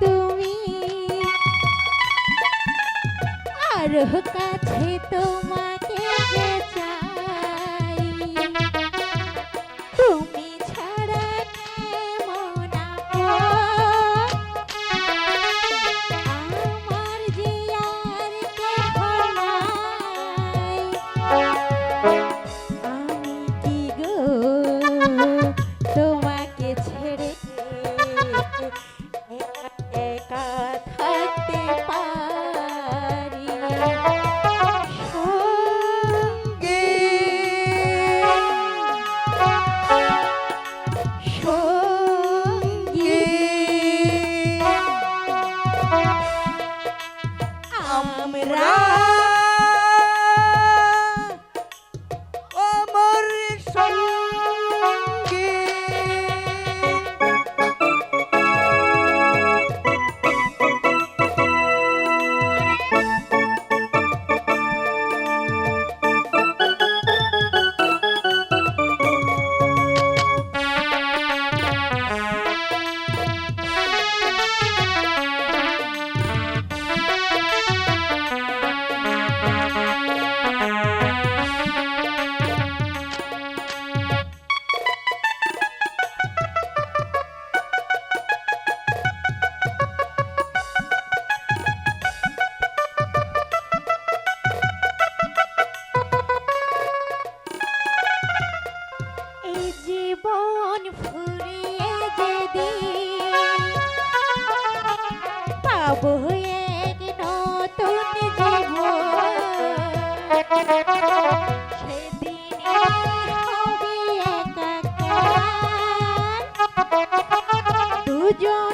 তুমি। আর কাছে তোমার Bye. জীবন ফুরিয়ে যদি পাবো এক নতুন জীবন। সেদিন দুজন